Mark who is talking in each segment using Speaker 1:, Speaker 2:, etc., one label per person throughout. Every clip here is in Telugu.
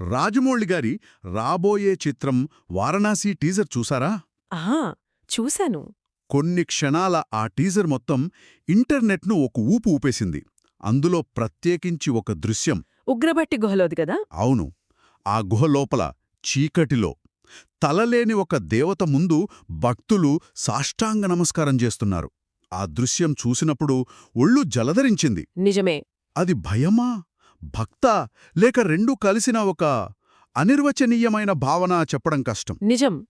Speaker 1: రాజమౌళి గారి రాబోయే చిత్రం వారణాసి టీజర్ చూసారా?
Speaker 2: ఆహా చూశాను.
Speaker 1: కొన్ని క్షణాల ఆ టీజర్ మొత్తం ఇంటర్నెట్ను ఒక ఊపు ఊపేసింది. అందులో ప్రత్యేకించి ఒక దృశ్యం.
Speaker 2: ఉగ్రబట్టి గుహలోది కదా?
Speaker 1: అవును. ఆ గుహ లోపల చీకటిలో తలలేని ఒక దేవత ముందు భక్తులు సాష్టాంగ నమస్కారం చేస్తున్నారు. ఆ దృశ్యం చూసినప్పుడు ఒళ్ళు జలధరించింది.
Speaker 2: నిజమే.
Speaker 1: అది భయమా? భక్తా లేక రెండూ కలిసిన ఒక అనిర్వచనీయమైన భావన చెప్పడం కష్టం.
Speaker 2: నిజం.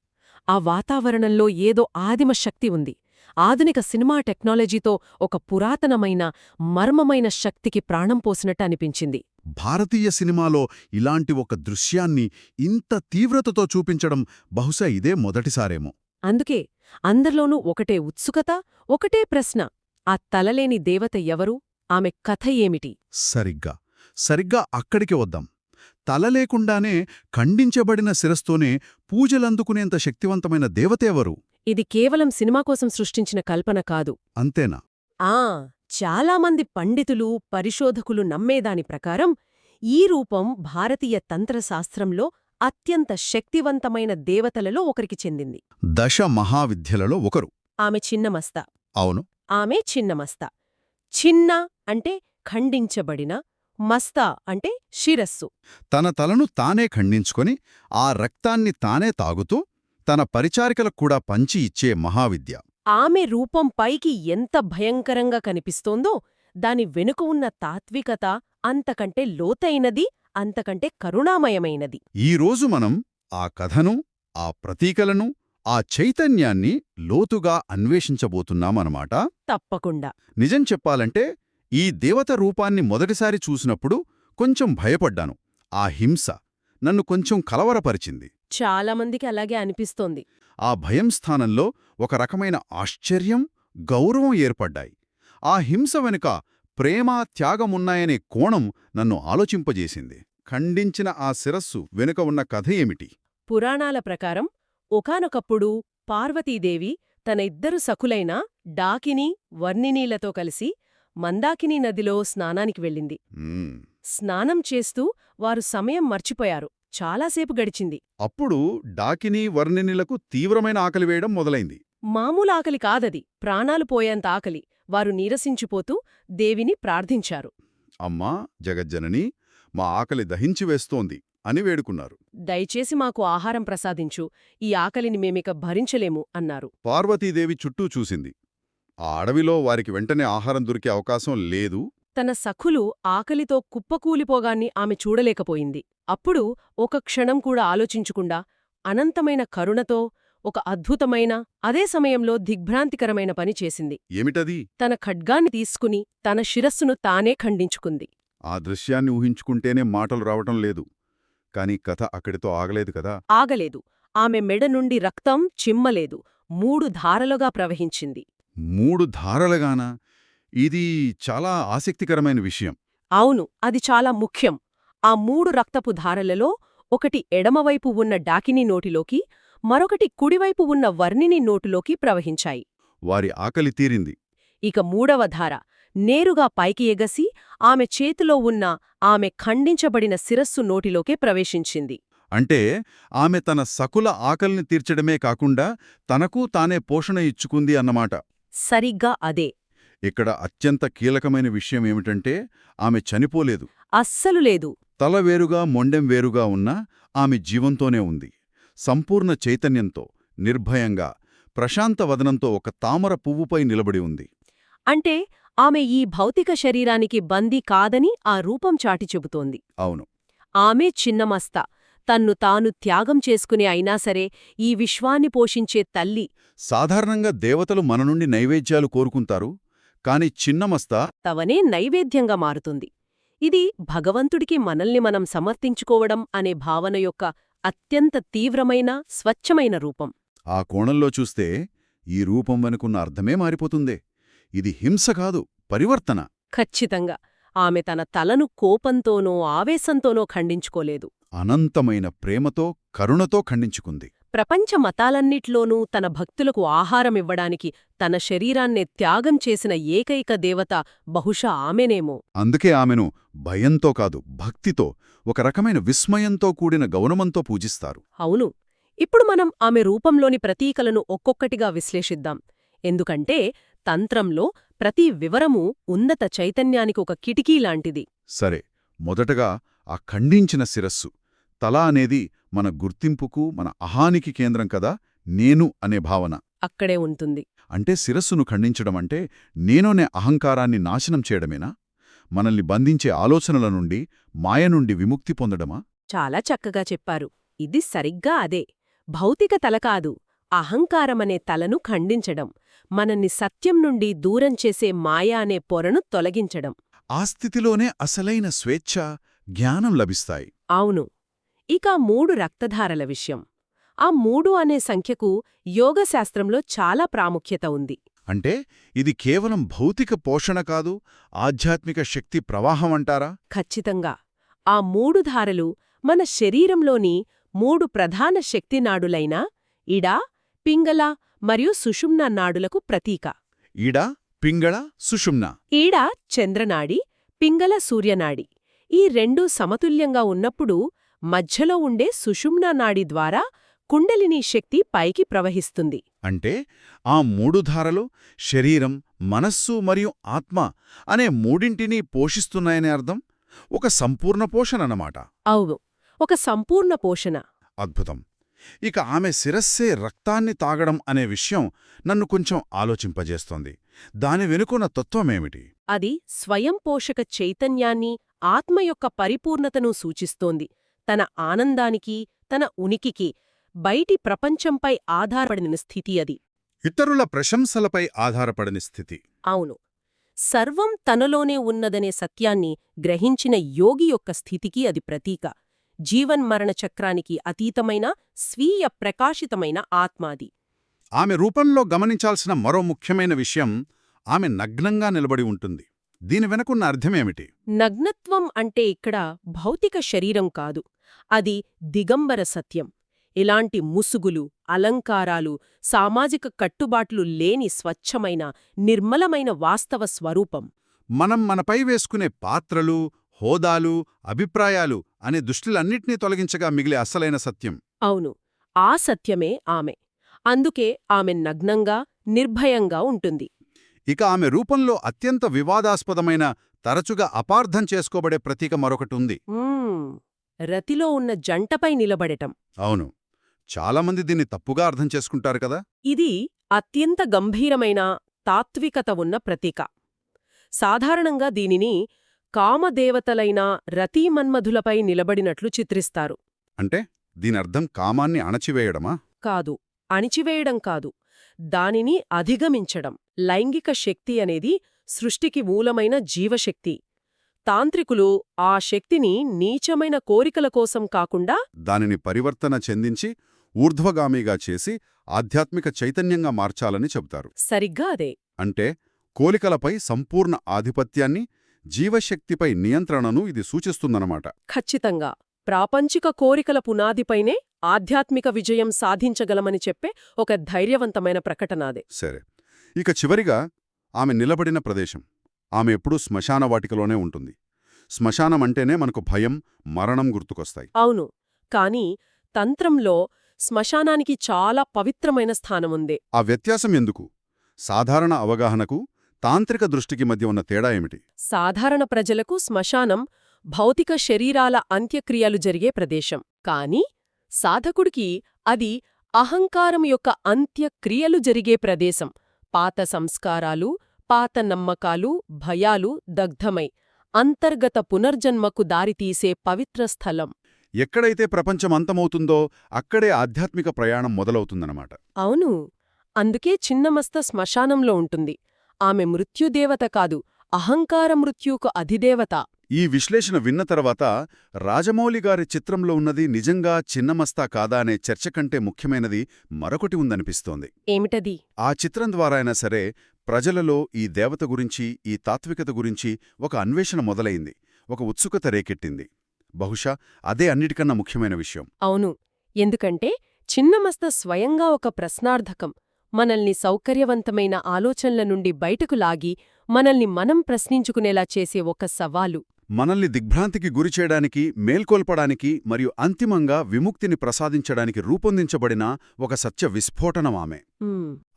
Speaker 2: ఆ వాతావరణంలో ఏదో ఆదిమ శక్తి ఉంది. ఆధునిక సినిమా టెక్నాలజీతో ఒక పురాతనమైన మర్మమైన శక్తికి ప్రాణం పోసినట్టు అనిపించింది.
Speaker 1: భారతీయ సినిమాలో ఇలాంటి ఒక దృశ్యాన్ని ఇంత తీవ్రతతో చూపించడం బహుశా ఇదే మొదటిసారేమో.
Speaker 2: అందుకే అందరిలోనూ ఒకటే ఉత్సుకత ఒకటే ప్రశ్న. ఆ తలలేని దేవత ఎవరు? ఆమె కథ ఏమిటి?
Speaker 1: సరిగ్గా. సరిగ్గా అక్కడికి వద్దాం. తల లేకుండానే ఖండించబడిన శిరస్తోనే పూజలందుకునేంత శక్తివంతమైన దేవతెవరు
Speaker 2: ఇది కేవలం సినిమా కోసం సృష్టించిన కల్పన కాదు.
Speaker 1: అంతేనా?
Speaker 2: ఆ చాలామంది పండితులు పరిశోధకులు నమ్మేదాని ప్రకారం ఈ రూపం భారతీయ తంత్రశాస్త్రంలో అత్యంత శక్తివంతమైన దేవతలలో ఒకరికి చెందింది.
Speaker 1: దశ మహావిద్యలలో ఒకరు.
Speaker 2: ఆమె చిన్నమస్త
Speaker 1: అవును.
Speaker 2: ఆమె చిన్నమస్త చిన్న అంటే ఖండించబడిన మస్త అంటే శిరస్సు.
Speaker 1: తన తలను తానే ఖండించుకొని ఆ రక్తాన్ని తానే తాగుతూ తన పరిచారికలకు కూడా పంచి ఇచ్చే మహావిద్య.
Speaker 2: ఆమె రూపం పైకి ఎంత భయంకరంగా కనిపిస్తోందో దాని వెనుక ఉన్న తాత్వికత అంతకంటే లోతైనది అంతకంటే కరుణామయమైనది.
Speaker 1: ఈరోజు మనం ఆ కథను ఆ ప్రతీకలను ఆ చైతన్యాన్ని లోతుగా అన్వేషించబోతున్నామన్నమాట.
Speaker 2: తప్పకుండా.
Speaker 1: నిజం చెప్పాలంటే ఈ దేవత రూపాన్ని మొదటిసారి చూసినప్పుడు కొంచెం భయపడ్డాను. ఆ హింస నన్ను కొంచెం కలవరపరిచింది.
Speaker 2: చాలామందికి అలాగే అనిపిస్తోంది.
Speaker 1: ఆ భయం స్థానంలో ఒక రకమైన ఆశ్చర్యం గౌరవం ఏర్పడ్డాయి. ఆ హింస వెనుక ప్రేమ త్యాగమున్నాయనే కోణం నన్ను ఆలోచింపజేసింది. ఖండించిన ఆ శిరస్సు వెనుక ఉన్న కథ ఏమిటి?
Speaker 2: పురాణాల ప్రకారం ఒకానొకప్పుడు పార్వతీదేవి తన ఇద్దరు సఖులైన డాకిని వర్ణినీలతో కలిసి మందాకిని నదిలో స్నానానికి వెళ్ళింది. స్నానం చేస్తూ వారు సమయం మర్చిపోయారు. చాలాసేపు గడిచింది.
Speaker 1: అప్పుడు డాకినీ వర్ణినిలకు తీవ్రమైన ఆకలి వేయడం మొదలైంది.
Speaker 2: మామూలు ఆకలి కాదది. ప్రాణాలు పోయేంత ఆకలి. వారు నీరసించిపోతూ దేవిని ప్రార్థించారు.
Speaker 1: అమ్మా జగజ్జనని మా ఆకలి దహించి వేస్తోంది అని వేడుకున్నారు.
Speaker 2: దయచేసి మాకు ఆహారం ప్రసాదించు. ఈ ఆకలిని మేమిక భరించలేము అన్నారు.
Speaker 1: పార్వతీదేవి చుట్టూ చూసింది. ఆ అడవిలో వారికి వెంటనే ఆహారం దొరికే అవకాశం లేదు.
Speaker 2: తన సఖులు ఆకలితో కుప్పకూలిపోగాన్ని ఆమె చూడలేకపోయింది. అప్పుడు ఒక క్షణం కూడా ఆలోచించకుండా అనంతమైన కరుణతో ఒక అద్భుతమైన అదే సమయంలో దిగ్భ్రాంతికరమైన పని చేసింది.
Speaker 1: ఏమిటది?
Speaker 2: తన ఖడ్గాన్ని తీసుకుని తన శిరస్సును తానే ఖండించుకుంది.
Speaker 1: ఆ దృశ్యాన్ని ఊహించుకుంటేనే మాటలు రావటం లేదు. కాని కథ అక్కడితో ఆగలేదు కదా?
Speaker 2: ఆగలేదు. ఆమె మెడ నుండి రక్తం చిమ్మలేదు మూడు ధారలుగా ప్రవహించింది.
Speaker 1: మూడు ధారలుగానా? ఇది చాలా ఆసక్తికరమైన విషయం.
Speaker 2: అవును అది చాలా ముఖ్యం. ఆ మూడు రక్తపు ధారలలో ఒకటి ఎడమవైపు ఉన్న డాకిని నోటిలోకి మరొకటి కుడివైపు ఉన్న వర్ణిని నోటిలోకి ప్రవహించాయి.
Speaker 1: వారి ఆకలి తీరింది.
Speaker 2: ఇక మూడవ ధార నేరుగా పైకి ఎగసి ఆమె చేతిలో ఉన్న ఆమె ఖండించబడిన శిరస్సు నోటిలోకే ప్రవేశించింది.
Speaker 1: అంటే ఆమె తన సకుల ఆకలిని తీర్చడమే కాకుండా తనకు తానే పోషణ ఇచ్చుకుంది అన్నమాట.
Speaker 2: సరిగ్గా అదే.
Speaker 1: ఇక్కడ అత్యంత కీలకమైన విషయం ఏమిటంటే ఆమె చనిపోలేదు.
Speaker 2: అస్సలు లేదు.
Speaker 1: తల వేరుగా మొండెం వేరుగా ఉన్నా ఆమె జీవంతోనే ఉంది. సంపూర్ణ చైతన్యంతో నిర్భయంగా ప్రశాంత వదనంతో ఒక తామర పువ్వుపై నిలబడి ఉంది.
Speaker 2: అంటే ఆమె ఈ భౌతిక శరీరానికి బందీ కాదని ఆ రూపం చాటి చెబుతోంది.
Speaker 1: అవును.
Speaker 2: ఆమె చిన్నమస్త. తన్ను తాను త్యాగం చేసుకుని అయినా సరే ఈ విశ్వాన్ని పోషించే తల్లి
Speaker 1: సాధారణంగా దేవతలు మన నుండి నైవేద్యాలు కోరుకుంటారు కాని చిన్నమస్తా
Speaker 2: తవనే నైవేద్యంగా మారుతుంది. ఇది భగవంతుడికి మనల్ని మనం సమర్థించుకోవడం అనే భావన యొక్క అత్యంత తీవ్రమైన స్వచ్ఛమైన రూపం.
Speaker 1: ఆ కోణంలో చూస్తే ఈ రూపం వెనుకున్న అర్థమే మారిపోతుందే. ఇది హింస కాదు పరివర్తన.
Speaker 2: ఖచ్చితంగా. ఆమె తన తలను కోపంతోనో ఆవేశంతోనో ఖండించుకోలేదు.
Speaker 1: అనంతమైన ప్రేమతో కరుణతో ఖండించుకుంది.
Speaker 2: ప్రపంచ మతాలన్నిట్లోనూ తన భక్తులకు ఆహారమివ్వడానికి తన శరీరాన్నే త్యాగం చేసిన ఏకైక దేవత బహుశా ఆమెనేమో.
Speaker 1: అందుకే ఆమెను భయంతో కాదు భక్తితో ఒక రకమైన విస్మయంతో కూడిన గౌరవంతో పూజిస్తారు.
Speaker 2: అవును. ఇప్పుడు మనం ఆమె రూపంలోని ప్రతీకలను ఒక్కొక్కటిగా విశ్లేషిద్దాం. ఎందుకంటే తంత్రంలో ప్రతి వివరము ఉన్నత చైతన్యానికి ఒక కిటికీ లాంటిది.
Speaker 1: సరే మొదటగా ఆ ఖండించిన శిరస్సు. తల అనేది మన గుర్తింపుకు మన అహానికి కేంద్రం కదా నేను అనే భావన.
Speaker 2: అక్కడే ఉంటుంది.
Speaker 1: అంటే శిరస్సును ఖండించడం అంటే నేనోనే అహంకారాన్ని నాశనం చేయడమేనా? మనల్ని బంధించే ఆలోచనల నుండి మాయ నుండి విముక్తి పొందడమా?
Speaker 2: చాలా చక్కగా చెప్పారు. ఇది సరిగ్గా అదే. భౌతిక తల కాదు అహంకారమనే తలను ఖండించడం. మనల్ని సత్యం నుండి దూరం చేసే మాయ అనే పొరను తొలగించడం.
Speaker 1: ఆ స్థితిలోనే అసలైన స్వేచ్ఛ జ్ఞానం లభిస్తాయి.
Speaker 2: అవును. ఇక మూడు రక్తధారల విషయం. ఆ మూడు అనే సంఖ్యకు యోగశాస్త్రంలో చాలా ప్రాముఖ్యత ఉంది.
Speaker 1: అంటే ఇది కేవలం భౌతిక పోషణ కాదు ఆధ్యాత్మిక శక్తి ప్రవాహం అంటారా?
Speaker 2: ఖచ్చితంగా. ఆ మూడు ధారలు మన శరీరంలోని మూడు ప్రధాన శక్తినాడులైన ఇడా పింగళ మరియు సుషుమ్న నాడులకు ప్రతీక.
Speaker 1: ఈడ పింగళ సుషుమ్న.
Speaker 2: ఈడ చంద్రనాడి పింగళ సూర్యనాడి. ఈ రెండూ సమతుల్యంగా ఉన్నప్పుడు మధ్యలో ఉండే సుషుమ్న నాడి ద్వారా కుండలినీ శక్తి పైకి ప్రవహిస్తుంది.
Speaker 1: అంటే ఆ మూడు ధారలు శరీరం మనస్సు మరియు ఆత్మ అనే మూడింటినీ పోషిస్తున్నాయనే అర్థం? ఒక సంపూర్ణ పోషణనమాట
Speaker 2: అవును. ఒక సంపూర్ణ పోషణ.
Speaker 1: అద్భుతం. ఇక ఆమె శిరస్సే రక్తాన్ని తాగడం అనే విషయం నన్ను కొంచెం ఆలోచింపజేస్తోంది. దాని వెనుకున్న తత్వమేమిటి?
Speaker 2: అది స్వయం పోషక చైతన్యాన్ని ఆత్మ యొక్క పరిపూర్ణతను సూచిస్తోంది. తన ఆనందానికి తన ఉనికికి బయటి ప్రపంచంపై ఆధారపడిన స్థితి అది.
Speaker 1: ఇతరుల ప్రశంసలపై ఆధారపడని స్థితి.
Speaker 2: అవును. సర్వం తనలోనే ఉన్నదనే సత్యాన్ని గ్రహించిన యోగి యొక్క స్థితికి అది ప్రతీక. జీవన్మరణ చక్రానికి అతీతమైన స్వీయ ప్రకాశితమైన ఆత్మాది
Speaker 1: ఆమె రూపంలో గమనించాల్సిన మరో ముఖ్యమైన విషయం ఆమె నగ్నంగా నిలబడి ఉంటుంది. దీని వెనకున్న అర్థమేమిటి?
Speaker 2: నగ్నత్వం అంటే ఇక్కడ భౌతిక శరీరం కాదు. అది దిగంబర సత్యం. ఇలాంటి ముసుగులు అలంకారాలు సామాజిక కట్టుబాట్లు లేని స్వచ్ఛమైన నిర్మలమైన వాస్తవ స్వరూపం.
Speaker 1: మనం మనపై వేసుకునే పాత్రలు హోదాలు అభిప్రాయాలు అనే దుష్టులన్నిటినీ తొలగించగా మిగిలే అసలైన సత్యం.
Speaker 2: అవును. ఆ సత్యమే ఆమె. అందుకే ఆమె నగ్నంగా నిర్భయంగా ఉంటుంది.
Speaker 1: ఇక ఆమె రూపంలో అత్యంత వివాదాస్పదమైన తరచుగా అపార్థం చేసుకోబడే ప్రతీక మరొకటుంది.
Speaker 2: రతిలో ఉన్న జంటపై నిలబడటం.
Speaker 1: అవును. చాలామంది దీన్ని తప్పుగా అర్థం చేసుకుంటారు కదా?
Speaker 2: ఇది అత్యంత గంభీరమైన తాత్వికత ఉన్న ప్రతీక. సాధారణంగా దీనిని కామదేవతలైన రతీమన్మధులపై నిలబడినట్లు చిత్రిస్తారు.
Speaker 1: అంటే దీనర్థం కామాన్ని అణచివేయడమా?
Speaker 2: కాదు. అణిచివేయడం కాదు. దానిని అధిగమించడం లైంగిక శక్తి అనేది సృష్టికి మూలమైన జీవశక్తి. తాంత్రికులు ఆ శక్తిని నీచమైన కోరికల కోసం కాకుండా
Speaker 1: దానిని పరివర్తన చెందించి ఊర్ధ్వగామిగా చేసి ఆధ్యాత్మిక చైతన్యంగా మార్చాలని చెబుతారు.
Speaker 2: సరిగ్గా అదే.
Speaker 1: అంటే కోలికలపై సంపూర్ణ ఆధిపత్యాన్ని జీవశక్తిపై నియంత్రణను ఇది సూచిస్తుందన్నమాట.
Speaker 2: ఖచ్చితంగా. ప్రాపంచిక కోరికల పునాదిపైనే ఆధ్యాత్మిక విజయం సాధించగలమని చెప్పే ఒక ధైర్యవంతమైన ప్రకటనాదే
Speaker 1: సరే. ఇక చివరిగా ఆమె నిలబడిన ప్రదేశం. ఆమె ఎప్పుడూ శ్మశాన వాటికలోనే ఉంటుంది. శ్మశానం అంటేనే మనకు భయం మరణం గుర్తుకొస్తాయి.
Speaker 2: అవును. కాని తంత్రంలో శ్మశానానికి చాలా పవిత్రమైన స్థానముందే
Speaker 1: ఆ వ్యత్యాసం ఎందుకు? సాధారణ అవగాహనకు తాంత్రిక దృష్టికి మధ్య ఉన్న తేడా ఏమిటి?
Speaker 2: సాధారణ ప్రజలకు శ్మశానం భౌతిక శరీరాల అంత్యక్రియలు జరిగే ప్రదేశం. కాని సాధకుడికి అది అహంకారం యొక్క అంత్యక్రియలు జరిగే ప్రదేశం. పాత సంస్కారాలు పాత నమ్మకాలు భయాలు దగ్ధమై అంతర్గత పునర్జన్మకు దారితీసే పవిత్ర స్థలం.
Speaker 1: ఎక్కడైతే ప్రపంచం అంతమవుతుందో అక్కడే ఆధ్యాత్మిక ప్రయాణం మొదలవుతుందన్నమాట.
Speaker 2: అవును. అందుకే చిన్నమస్త శ్మశానంలో ఉంటుంది. ఆమె మృత్యుదేవత కాదు అహంకార మృత్యుకు అధిదేవత.
Speaker 1: ఈ విశ్లేషణ విన్న తర్వాత రాజమౌళి గారి చిత్రంలో ఉన్నది నిజంగా చిన్నమస్తా కాదా అనే చర్చ కంటే ముఖ్యమైనది మరొకటి ఉందనిపిస్తోంది.
Speaker 2: ఏమిటది?
Speaker 1: ఆ చిత్రం ద్వారా అయినా సరే ప్రజలలో ఈ దేవత గురించి ఈ తాత్వికత గురించి ఒక అన్వేషణ మొదలైంది ఒక ఉత్సుకత రేకెట్టింది. బహుశా అదే అన్నిటికన్నా ముఖ్యమైన విషయం.
Speaker 2: అవును. ఎందుకంటే చిన్నమస్త స్వయంగా ఒక ప్రశ్నార్థకం మనల్ని సౌకర్యవంతమైన ఆలోచనల నుండి బయటకు లాగి మనల్ని మనం ప్రశ్నించుకునేలా చేసే ఒక సవాలు.
Speaker 1: మనల్ని దిగ్భ్రాంతికి గురిచేయడానికి మేల్కొల్పడానికి మరియు అంతిమంగా విముక్తిని ప్రసాదించడానికి రూపొందించబడిన ఒక సత్య విస్ఫోటనం ఆమె.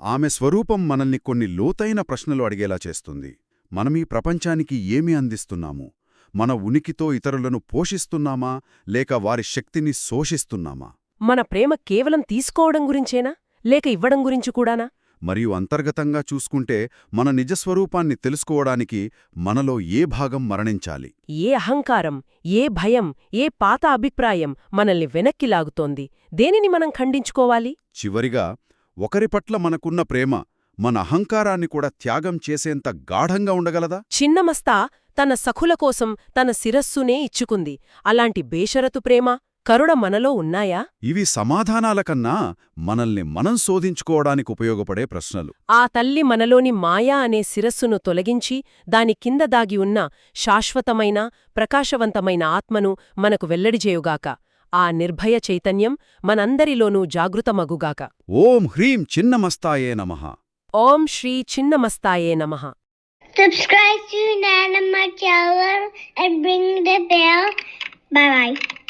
Speaker 1: ఆమె స్వరూపం మనల్ని కొన్ని లోతైన ప్రశ్నలు అడిగేలా చేస్తుంది. మనమీ ప్రపంచానికి ఏమి అందిస్తున్నాము? మన ఉనికితో ఇతరులను పోషిస్తున్నామా? లేక వారి శక్తిని శోషిస్తున్నామా?
Speaker 2: మన ప్రేమ కేవలం తీసుకోవడం గురించేనా? లేక ఇవ్వడం గురించి కూడానా?
Speaker 1: మరియు అంతర్గతంగా చూసుకుంటే మన నిజస్వరూపాన్ని తెలుసుకోవడానికి మనలో ఏ భాగం మరణించాలి?
Speaker 2: ఏ అహంకారం ఏ భయం ఏ పాత అభిప్రాయం మనల్ని వెనక్కి లాగుతోంది? దేనిని మనం ఖండించుకోవాలి?
Speaker 1: చివరిగా ఒకరి పట్ల మనకున్న ప్రేమ మన అహంకారాన్ని కూడా త్యాగం చేసేంత గాఢంగా ఉండగలదా?
Speaker 2: చిన్నమస్తా తన సఖుల కోసం తన శిరస్సునే ఇచ్చుకుంది. అలాంటి బేషరతు ప్రేమ కరుణ మనలో ఉన్నాయా?
Speaker 1: ఇవి సమాధానాల కన్నా మనల్ని మనం శోధించుకోవడానికి ఉపయోగపడే ప్రశ్నలు.
Speaker 2: ఆ తల్లి మనలోని మాయా అనే శిరస్సును తొలగించి దాని కింద దాగి ఉన్న శాశ్వతమైన ప్రకాశవంతమైన ఆత్మను మనకు వెల్లడిచేయుగాక ఆ నిర్భయ చైతన్యం మనందరిలోనూ జాగృతమగుగాక.
Speaker 1: ఓం హ్రీం చిన్నమస్తాయే నమః.
Speaker 2: ఓం శ్రీ చిన్నమస్తాయే నమః.
Speaker 3: Subscribe to Nana channel and ring the bell. Bye bye.